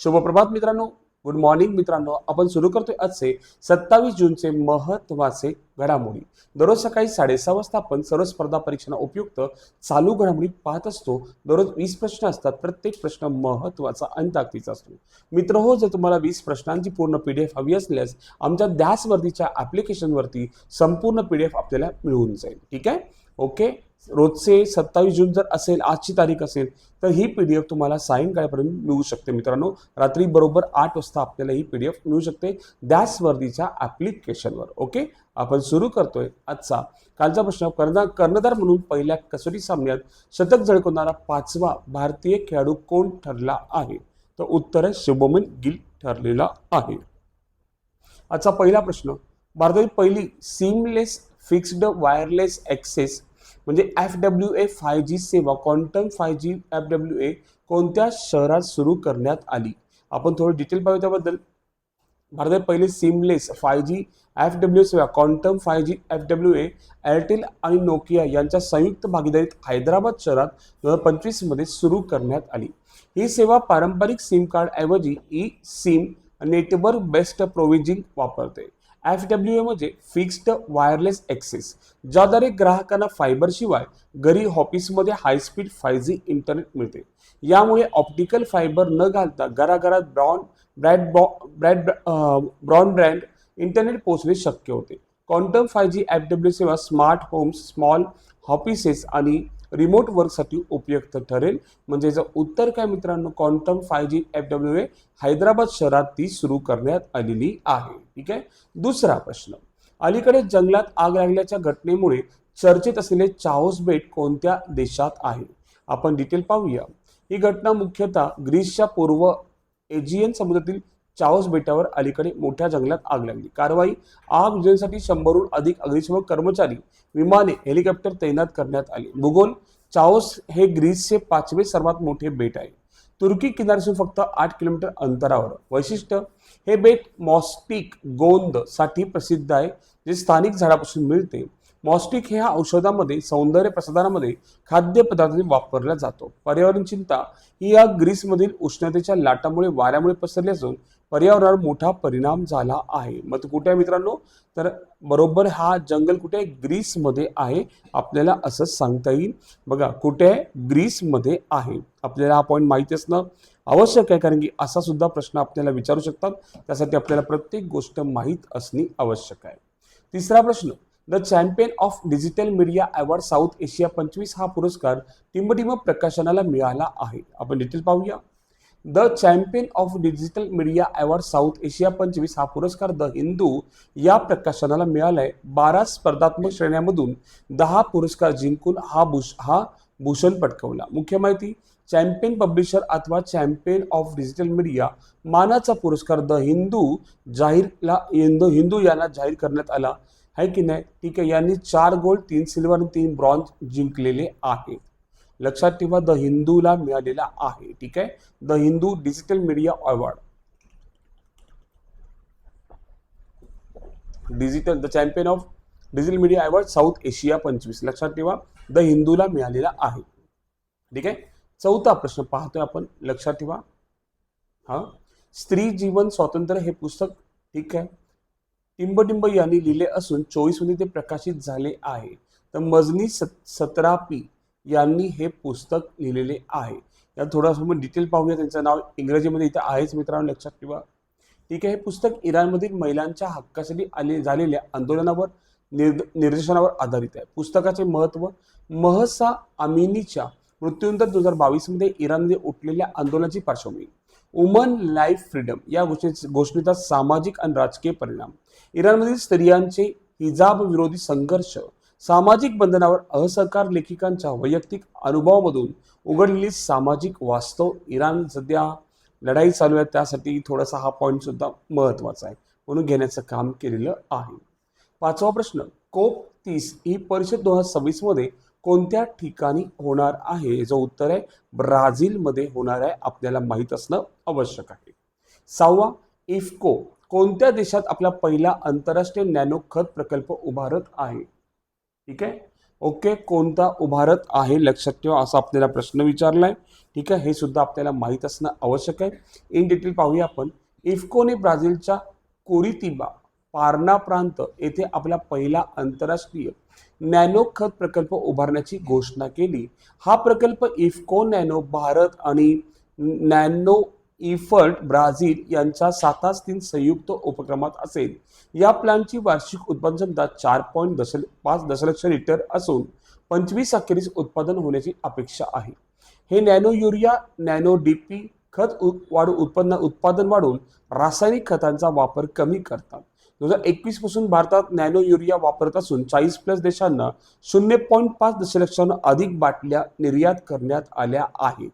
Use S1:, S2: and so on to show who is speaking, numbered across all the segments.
S1: शुभप्रभात मित्रांनो. Good morning मित्रांनो. आपण सुरू करतोय आजचे सत्तावीस जूनचे महत्त्वाचे घडामोडी. दररोज सकाळी साडेसहा वाजता आपण सर्व स्पर्धा परीक्षांना उपयुक्त चालू घडामोडी पाहत असतो. दररोज वीस प्रश्न असतात. प्रत्येक प्रश्न महत्त्वाचा आणि ताकदीचा असतो. मित्र हो जर तुम्हाला वीस प्रश्नांची पूर्ण पी डी एफ हवी असल्यास आमच्या ध्यासवर्धीच्या ॲप्लिकेशनवरती संपूर्ण पी डी एफ आपल्याला मिळून जाईल. ठीक आहे? ओके रोजचे सत्तावीस जून जर असेल आजची तारीख असेल तर ही पी डी एफ तुम्हाला सायंकाळपर्यंत मिळू शकते. मित्रांनो रात्री बरोबर आठ वाजता आपल्याला ही पी डी एफ मिळू शकते ध्यासवर्धीच्या ॲप्लिकेशनवर ओके आपण सुरू करतोय आजचा कालचा प्रश्न. कर्णधार कर्णधार म्हणून पहिल्या कसोटी सामन्यात शतक झळकवणारा पाचवा भारतीय खेळाडू कोण ठरला आहे? तर उत्तर आहे शुभमन गिल ठरलेला आहे. आजचा पहिला प्रश्न. भारतातील पहिली सीमलेस फिक्स्ड वायरलेस ॲक्सेस म्हणजे F W A five G सेवा quantum five G F W A कोणत्या शहरात सुरू करण्यात आली? आपण थोडं डिटेल पाहू त्याबद्दल. भारतात पहिले seamless five G F W सेवा quantum five G F W A Airtel आणि नोकिया यांच्या संयुक्त भागीदारीत हैदराबाद शहरात दोन हजार पंचवीसमध्ये सुरू करण्यात आली. ही सेवा पारंपरिक सिम कार्ड ऐवजी e SIM network based provisioning वापरते. एफ डब्ल्यू ए म्हणजे फिक्स्ड वायरलेस ॲक्सेस ज्याद्वारे ग्राहकांना फायबरशिवाय घरी ऑफिसमध्ये हायस्पीड फाय जी इंटरनेट मिळते. यामुळे ऑप्टिकल फायबर न घालता घराघरात broad broad broad broadband internet पोहोचणे शक्य होते. Quantum five G F W सेवा स्मार्ट होम्स स्मॉल ऑफिसेस आणि रिमोट वर्कसाठी उपयुक्त ठरेल. म्हणजे याचं उत्तर काय मित्रांनो? Quantum five G F W A Hyderabad शहरात ती सुरू करण्यात आलेली आहे. ठीक आहे? दुसरा प्रश्न. अलीकडे जंगलात आग लागल्याच्या घटनेमुळे चर्चेत असलेले चाओस बेट कोणत्या देशात आहे? आपण डिटेल पाहूया. ही घटना मुख्यतः ग्रीसच्या पूर्व एजियन समुद्रातील चाओस बेटावर अलीकडे मोठ्या जंगलात आग लागली. कारवाई आग विजयसाठी शंभरहून अधिक अग्निशमक कर्मचारी विमाने हेलिकॉप्टर तैनात करण्यात आले. भूगोल चाओस हे ग्रीसचे पाचवे सर्वात मोठे बेट आहे. तुर्की किनारसून फक्त आठ किलोमीटर अंतरावर. वैशिष्ट्य हे बेट मॉस्टिक गोंदसाठी प्रसिद्ध आहे जे स्थानिक झाडापासून मिळते. मॉस्टिक हे औषधामध्ये सौंदर्य प्रसाधनामध्ये खाद्यपदार्थ वापरला जातो. पर्यावरण चिंता ही या ग्रीसमधील उष्णतेच्या लाटामुळे वाऱ्यामुळे पसरली असून पर्यावरणावर मोठा परिणाम झाला आहे. मग तो कुठे आहे मित्रांनो? तर बरोबर हा जंगल कुठे? आहे ग्रीसमध्ये आहे. आपल्याला असं सांगता येईल. बघा कुठे? आहे ग्रीसमध्ये आहे. आपल्याला हा पॉईंट माहिती असणं आवश्यक आहे कारण की असा सुद्धा प्रश्न आपल्याला विचारू शकतात. त्यासाठी आपल्याला प्रत्येक गोष्ट माहीत असणे आवश्यक आहे. तिसरा प्रश्न. The champion of digital media award South Asia पंचवीस हा पुरस्कार टिंबटिंब प्रकाशनाला मिळाला आहे. आपण डिटेल पाहूया. The champion of digital media award South Asia पंचवीस हा पुरस्कार द हिंदू या प्रकाशनाला मिळाला आहे बारा स्पर्धात्मक श्रेण्यांमधून दहा पुरस्कार जिंकून हा भूष हा भूषण पटकवला. मुख्य माहिती चॅम्पियन पब्लिशर अथवा चॅम्पियन ऑफ डिजिटल मीडिया मानाचा पुरस्कार द हिंदू जाहीरला हिंदू हिंदू याला जाहीर करण्यात आला. आहे की नाही? ठीक आहे यांनी चार गोल्ड तीन सिल्वर आणि तीन ब्रॉन्झ जिंकलेले आहेत. लक्षात ठेवा द हिंदूला मिळालेला आहे. ठीक आहे? The Hindu digital media award. Digital the champion of digital media award South Asia पंचवीस. लक्षात ठेवा द हिंदूला मिळालेला आहे. ठीक आहे? चौथा प्रश्न पाहतोय आपण. लक्षात ठेवा. हा? स्त्री जीवन स्वातंत्र्य हे पुस्तक ठीक आहे? टिंबटिंब यांनी लिहिले असून चोवीसमध्ये ते प्रकाशित झाले आहे. तर मजनी सत सतरापी यांनी हे पुस्तक लिहिलेले आहे. यात थोडासा आपण डिटेल पाहूया. त्यांचं नाव इंग्रजीमध्ये इथं आहेच मित्रांनो लक्षात ठेवा. ठीक आहे हे पुस्तक इराणमधील महिलांच्या हक्कासाठी आले झालेल्या आंदोलनावर निर्द निर्देशनावर आधारित आहे. पुस्तकाचे महत्त्व महसा अमिनीच्या मृत्यूनंतर दोन हजार बावीसमध्ये इराणमध्ये उठलेल्या आंदोलनाची पार्श्वभूमी. वुमन लाईफ फ्रीडम या गोष्टी घोषणेचा सामाजिक आणि राजकीय परिणाम. इराणमधील स्त्रियांचे हिजाब विरोधी संघर्ष सामाजिक बंधनावर असहकार लेखिकांच्या वैयक्तिक अनुभवामधून उघडलेली सामाजिक वास्तव इराण सध्या लढाई चालू आहे. त्यासाठी थोडासा हा पॉईंट सुद्धा महत्त्वाचा आहे. म्हणून घेण्याचं काम केलेलं आहे. पाचवा प्रश्न कोप तीस ही परिषद दोन हजार सव्वीसमध्ये कोणत्या ठिकाणी होणार आहे? याचं उत्तर आहे ब्राझीलमध्ये होणार आहे. आपल्याला माहीत असणं आवश्यक आहे. सहावा इफ्को कोणत्या देशात आपला पहिला आंतरराष्ट्रीय नॅनो खत प्रकल्प उभारत आहे? ठीक आहे? ओके कोणता उभारत आहे? लक्षात ठेवा असा आपल्याला प्रश्न विचारलाय. ठीक आहे? हे सुद्धा आपल्याला माहीत असणं आवश्यक आहे. इन डिटेल पाहूया आपण. इफ्कोने ब्राझीलच्या कोरितिबा पारना प्रांत येथे आपला पहिला आंतरराष्ट्रीय नॅनो खत प्रकल्प उभारण्याची घोषणा केली. हा प्रकल्प इफ्को नॅनो भारत आणि नॅनो इफर्ट ब्राझील यांच्या सातास तीन संयुक्त उपक्रमात असेल. या प्लांटची वार्षिक उत्पादन क्षमता चार पॉईंट दश पाच दशलक्ष लिटर असून पंचवीस अखेरीस उत्पादन होण्याची अपेक्षा आहे. हे नॅनो युरिया नॅनो डीपी खत उ- वाढ उत्पन्न उत्पादन वाढवून रासायनिक खतांचा वापर कमी करतात. दोन हजार एकवीसपासून भारतात नॅनो युरिया वापरत असून चाळीस प्लस देशांना शून्य पॉईंट पाच दशलक्षानं अधिक बाटल्या निर्यात करण्यात आल्या आहेत.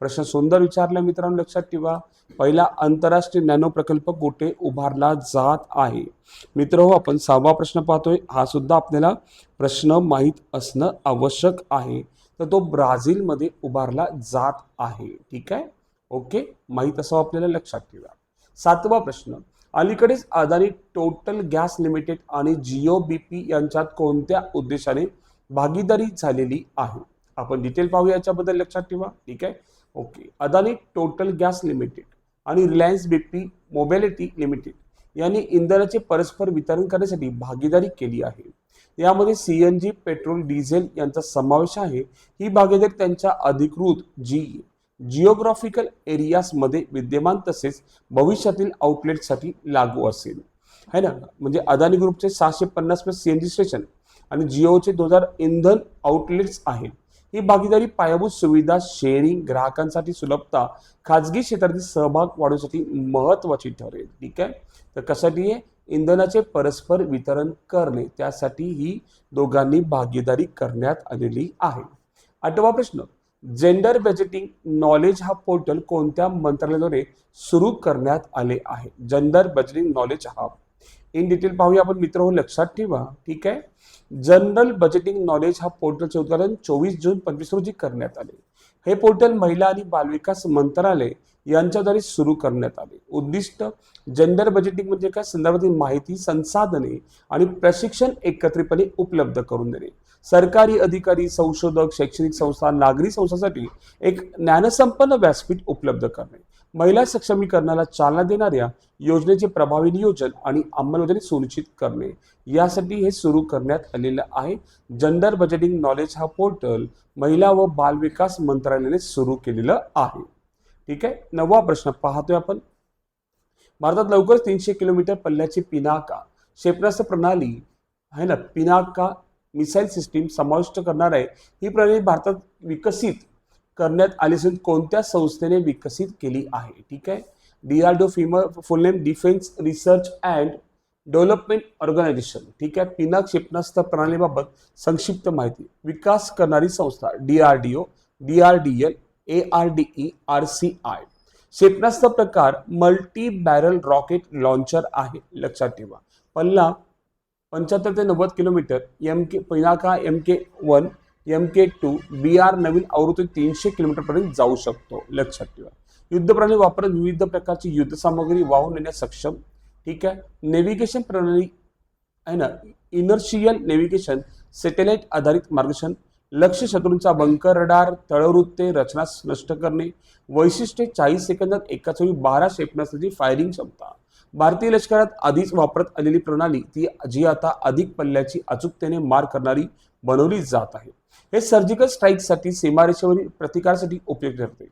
S1: प्रश्न सुंदर विचारला मित्रांनो लक्षात ठेवा. पहिला आंतरराष्ट्रीय नॅनो प्रकल्प कुठे उभारला जात आहे? मित्र हो आपण सहावा प्रश्न पाहतोय. हा सुद्धा आपल्याला प्रश्न माहीत असणं आवश्यक आहे. तर तो ब्राझीलमध्ये उभारला जात आहे. ठीक आहे? ओके? माहीत असावं आपल्याला लक्षात ठेवा. सातवा प्रश्न. अलीकडेच अदानी टोटल गॅस लिमिटेड आणि जिओ बी पी यांच्यात कोणत्या उद्देशाने भागीदारी झालेली आहे? आपण डिटेल पाहूया याच्याबद्दल लक्षात ठेवा. ठीक आहे? Okay Adani total gas limited आणि रिलायन्स बीपी मोबॅलिटी लिमिटेड यांनी इंधनाचे परस्पर वितरण करण्यासाठी भागीदारी केली आहे. यामध्ये C N G petrol diesel यांचा समावेश आहे. ही भागीदारी त्यांच्या अधिकृत जी जिओग्राफिकल एरियासमध्ये विद्यमान तसेच भविष्यातील आउटलेटसाठी लागू असेल. है ना? म्हणजे अदानी ग्रुपचे सहाशे पन्नास plus C N G station आणि जिओचे दोन हजार इंधन आउटलेट्स आहेत. ही भागीदारी पायाभूत सुविधा शेअरिंग ग्राहकांसाठी सुलभता खाजगी क्षेत्रातील सहभाग वाढवण्यासाठी महत्वाची ठरेल. ठीक आहे? तर कशासाठी आहे? इंधनाचे परस्पर वितरण करणे. त्यासाठी ही दोघांनी भागीदारी करण्यात आलेली आहे. आठवा प्रश्न. जेंडर बजेटिंग नॉलेज हा पोर्टल कोणत्या मंत्रालयाद्वारे सुरू करण्यात आले आहे? जेंडर बजेटिंग नॉलेज हा इन डिटेल पाहूया आपण मित्र हो लक्षात ठेवा. ठीक आहे? जनरल बजेटिंग नॉलेज हा पोर्टलचे उद्घाटन चोवीस जून पंचवीस रोजी करण्यात आले. हे पोर्टल महिला आणि बालविकास मंत्रालय यांच्याद्वारे सुरू करण्यात आले. उद्दिष्ट जेंडर बजेटिंग म्हणजे काय? संदर्भातील माहिती संसाधने आणि प्रशिक्षण एकत्रितपणे उपलब्ध करून देणे. सरकारी अधिकारी संशोधक शैक्षणिक संस्था नागरी संस्थांसाठी एक ज्ञानसंपन्न व्यासपीठ उपलब्ध करणे. महिला सक्षमीकरणाला चालना देणाऱ्या योजनेचे प्रभावी नियोजन आणि अंमलबजावणी सुनिश्चित करणे. यासाठी हे सुरू करण्यात आलेलं आहे. जेंडर बजेटिंग नॉलेज हा पोर्टल महिला व बालविकास मंत्रालयाने सुरू केलेलं आहे. ठीक आहे? नववा प्रश्न पाहतोय आपण. भारतात लवकरच तीनशे किलोमीटर पल्ल्याची पिनाका. क्षेपणास्त्र प्रणाली आहे ना? पिनाका मिसाईल सिस्टीम समाविष्ट करणार आहे. ही प्रणाली भारतात विकसित करण्यात आली असून कोणत्या संस्थेने विकसित केली आहे ठीक आहे? D R D femur full name defence research and development organisation ठीक आहे? पिनाक क्षेपणास्त्र प्रणालीबाबत संक्षिप्त माहिती. विकास करणारी संस्था D R D O D R D L A R D E R C I क्षेपणास्त्र प्रकार मल्टी बॅरल रॉकेट लॉन्चर आहे लक्षात ठेवा. पल्ला पंच्याहत्तर ते नव्वद kilometre M K Pinaka M K one M K two B R नवीन आवृत्ती तीनशे किलोमीटरपर्यंत जाऊ शकतो लक्षात ठेवा. युद्ध प्रणाली वापरत विविध प्रकारची युद्धसामग्री वाहून नेण्यास सक्षम. ठीक आहे? नेव्हिगेशन प्रणाली आहे ना? इनर्शियल नेव्हिगेशन सॅटेलाइट आधारित मार्गदर्शन लक्ष शत्रूंचा बंकर रडार तळवृत्ते रचना नष्ट करणे वैशिष्ट्ये चाळीस सेकंदात एकाच वेळी बारा क्षेपणास्त्राची फायरिंग क्षमता. भारतीय लष्करात आधीच वापरत आलेली प्रणाली ती जी आता अधिक पल्ल्याची अचूकतेने मार करणारी बनवली जात आहे. हे सर्जिकल स्ट्राईकसाठी सीमारेषेवरील प्रतिकारासाठी उपयोग ठरते.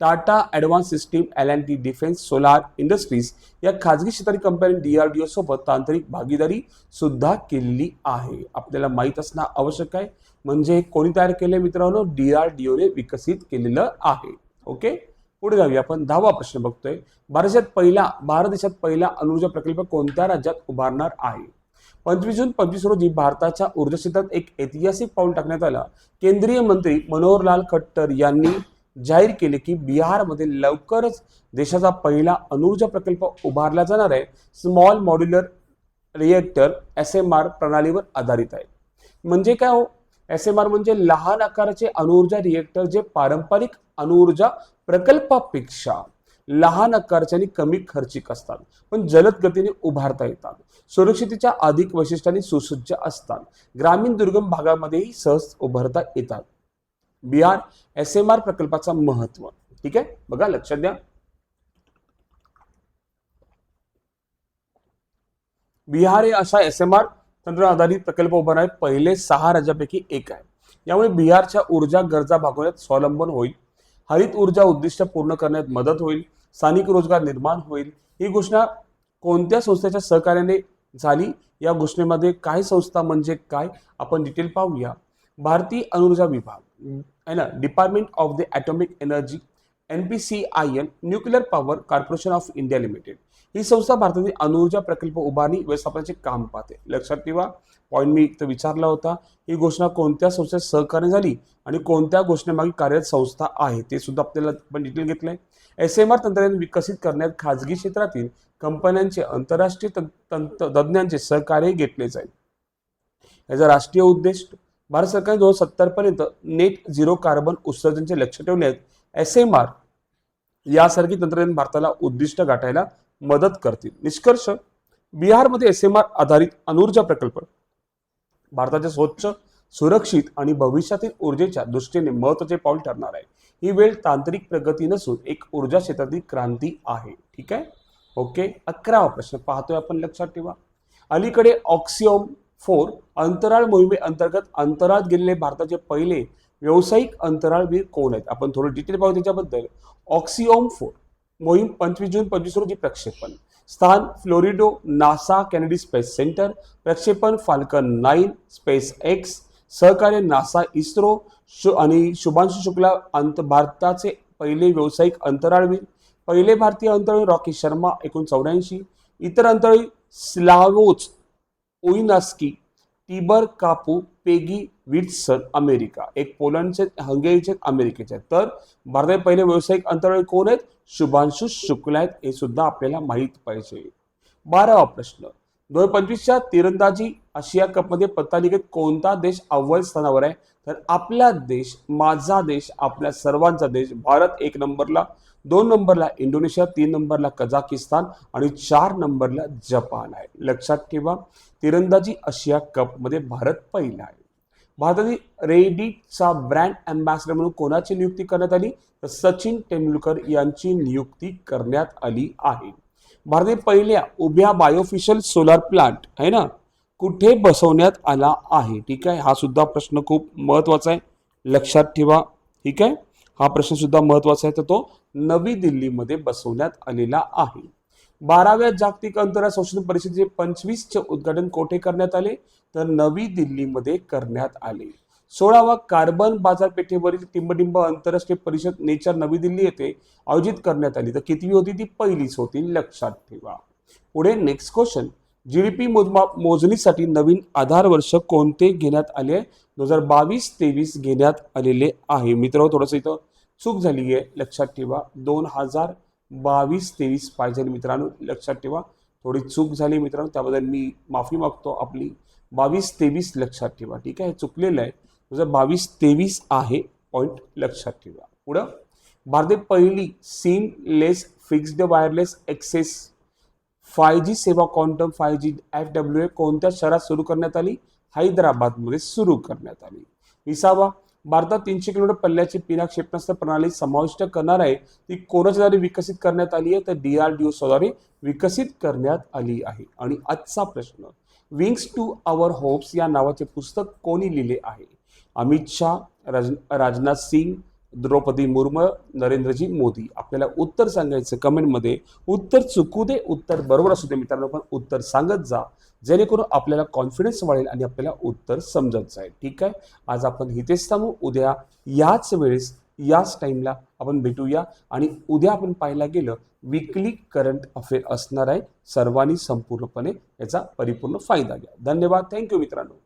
S1: Tata advance system L and T defence solar industries या खाजगी क्षेत्रातील कंपनी डी सोबत तांत्रिक भागीदारी सुद्धा केलेली आहे. आपल्याला माहीत असणं आवश्यक आहे. म्हणजे हे कोणी तयार केले मित्रांनो? डी आर डी ओने विकसित केलेलं आहे. ओके पुढे जाऊया आपण. दहावा प्रश्न बघतोय. भारत पहिला भारत देशात पहिला अनुर्जा प्रकल्प कोणत्या राज्यात उभारणार आहे? पंचवीस जून पंचवीस रोजी भारताच्या ऊर्जा क्षेत्रात एक ऐतिहासिक पाऊल टाकण्यात आला. केंद्रीय मंत्री मनोहरलाल खट्टर यांनी जाहीर केले की बिहारमध्ये लवकरच देशाचा पहिला अणुऊर्जा प्रकल्प उभारला जाणार आहे. Small modular reactor S M R प्रणालीवर आधारित आहे. म्हणजे काय हो? एस एम आर म्हणजे लहान आकाराचे अणुऊर्जा रिएक्टर जे पारंपरिक अणुऊर्जा प्रकल्पापेक्षा लहान आकारचे आणि कमी खर्चिक असतात. पण जलद गतीने उभारता येतात. सुरक्षितेच्या अधिक वैशिष्ट्यांनी सुसज्ज असतात. ग्रामीण दुर्गम भागामध्येही सहज उभारता येतात. बिहार एस एम आर प्रकल्पाचा महत्त्व ठीक आहे? बघा लक्षात द्या. बिहार हे अशा एस एम आर तंत्र आधारित प्रकल्प उभारणारे पहिले सहा राज्यापैकी एक आहे. यामुळे बिहारच्या ऊर्जा गरजा भागवण्यात स्वावलंबन होईल. हरित ऊर्जा उद्दिष्ट पूर्ण करण्यात मदत होईल. स्थानिक रोजगार निर्माण होईल. ही घोषणा कोणत्या संस्थेच्या सहकार्याने झाली? या घोषणेमध्ये काय संस्था म्हणजे काय? आपण डिटेल पाहूया. भारतीय अणुऊर्जा विभाग आहे ना? Department of the atomic energy N P C I N nuclear power corporation of India limited ही संस्था भारतातील अणुऊर्जा प्रकल्प उभारणी व्यवस्थापनाचे काम पाहते. लक्षात ठेवा. पॉईंट मी इथं विचारला होता ही घोषणा कोणत्या संस्थेत सहकार्य झाली आणि कोणत्या घोषणेमागे कार्यरत संस्था आहे? ते सुद्धा आपल्याला आपण डिटेल घेतलं आहे एस एम आर तंत्रज्ञान विकसित करण्यात खाजगी क्षेत्रातील कंपन्यांचे आंतरराष्ट्रीय तं- तज्ज्ञांचे सहकार्य घेतले जाईल. याचा राष्ट्रीय उद्देश भारत सरकारने दोन सत्तर पर्यंत नेट झिरो कार्बन उत्सर्जनचे लक्ष ठेवण्यात एस एम आर यासारखी तंत्रज्ञान भारताला उद्दिष्ट गाठायला मदत करतील. निष्कर्ष बिहारमध्ये एस एम आर आधारित अणुऊर्जा प्रकल्प भारताच्या स्वच्छ सुरक्षित आणि भविष्यातील ऊर्जेच्या दृष्टीने महत्त्वाचे पाऊल ठरणार आहे. ही वेळ तांत्रिक प्रगती नसून एक ऊर्जा क्षेत्रातील क्रांती आहे. ठीक आहे? ओके? अकरावा प्रश्न पाहतोय आपण लक्षात ठेवा. अलीकडे ऑक्सिओम फोर अंतराळ मोहिमे अंतर्गत अंतराळात गेलेले भारताचे पहिले व्यावसायिक अंतराळवीर कोण आहेत? आपण थोडं डिटेल पाहू त्याच्याबद्दल. ऑक्सिओम फोर मोहीम पंचवीस जून पंचवीस रोजी प्रक्षेपण. स्थान Florida NASA Kennedy space centre. प्रक्षेपण फाल्कन नाईन स्पेस एक्स. सहकार्य नासा इस्रो शु आणि शुभांशु शुक्ला अंत भारताचे पहिले व्यावसायिक अंतराळवीर पहिले भारतीय अंतराळवीर रॉकी शर्मा एकूण चौऱ्याऐंशी इतर अंतराळी स्लावोच ओइनास्की टिबर कापू पेगी विट्सन अमेरिका एक पोलंडचे हंगेरीचे अमेरिकेचे. आहेत. तर भारताचे पहिले व्यावसायिक अंतराळी कोण आहेत? शुभांशु शुक्ला आहेत हे सुद्धा आपल्याला माहीत पाहिजे. बारावा प्रश्न. दोन हजार पंचवीसच्या तिरंदाजी आशिया कपमध्ये पत्तालिकेत कोणता देश अव्वल स्थानावर आहे? तर आपला देश माझा देश आपल्या सर्वांचा देश भारत एक नंबरला दोन नंबरला इंडोनेशिया तीन नंबरला कझाकिस्तान आणि चार नंबरला जपान आहे. लक्षात ठेवा तिरंदाजी आशिया कपमध्ये भारत पहिला आहे. भारतातील रेडिटचा ब्रँड अँबॅसिडर म्हणून कोणाची नियुक्ती करण्यात आली? तर सचिन तेंडुलकर यांची नियुक्ती करण्यात आली आहे. भारतातील पहिल्या उभ्या बायोफिशल सोलार प्लांट आहे ना? कुठे बसवण्यात आला आहे? ठीक आहे? हा सुद्धा प्रश्न खूप महत्त्वाचा आहे. लक्षात ठेवा. ठीक आहे? हा प्रश्न सुद्धा महत्त्वाचा आहे. तर तो नवी दिल्लीमध्ये बसवण्यात आलेला आहे. बाराव्या जागतिक अंतराळ संशोधन परिषदेचे पंचवीसचे उद्घाटन कोठे करण्यात आले? तर नवी दिल्लीमध्ये करण्यात आले. सोळावा कार्बन बाजारपेठेवरील टिंबटिंब आंतरराष्ट्रीय परिषद नेचर नवी दिल्ली येथे आयोजित करण्यात आली. तर कितवी होती? ती पहिलीच होती. लक्षात ठेवा. पुढे next question G D P मोजमाप मोजणीसाठी नवीन आधार वर्ष कोणते घेण्यात आले? दोन हजार बावीस तेवीस घेण्यात आलेले आहे. मित्र थोडंसं इथं चूक झाली आहे लक्षात ठेवा. दोन हजार बावीस तेवीस पाहिजे मित्रांनो. लक्षात ठेवा. थोडी चूक झाली मित्रांनो. त्याबद्दल मी माफी मागतो. आपली बावीस तेवीस लक्षात ठेवा. ठीक आहे? चुकलेलं आहे. तुझं बावीस तेवीस आहे पॉईंट लक्षात ठेवा. पुढं? भारते पहिली seamless fixed wireless access five G सेवा quantum five G F W A कोणत्या शहरात सुरू करण्यात आली? हैदराबादमध्ये सुरू करण्यात आली. विसावा भारतात तीनशे किलोमीटर पल्ल्याची पिना क्षेपणास्त्र प्रणाली समाविष्ट करणार आहे. ती कोणाच्याद्वारे विकसित करण्यात आली आहे. तर डी आर डी ओद्वारे विकसित करण्यात आली आहे. आणि आजचा प्रश्न विंग्स टू आवर होप्स या नावाचे पुस्तक कोणी लिहिले आहे? अमित शाह राज राजनाथ सिंग द्रौपदी मुर्मू नरेंद्रजी मोदी. आपल्याला उत्तर सांगायचं कमेंटमध्ये. उत्तर चुकू दे उत्तर बरोबर असू दे मित्रांनो पण उत्तर सांगत जा. जेणेकरून आपल्याला कॉन्फिडन्स वाढेल आणि आपल्याला उत्तर समजत जाईल. ठीक आहे? आज आपण इथेच थांबू. उद्या याच वेळेस याच टाईमला आपण भेटूया. आणि उद्या आपण पाहायला गेलं विकली करंट अफेअर असणार आहे. सर्वांनी संपूर्णपणे याचा परिपूर्ण फायदा घ्या. धन्यवाद. थँक्यू मित्रांनो.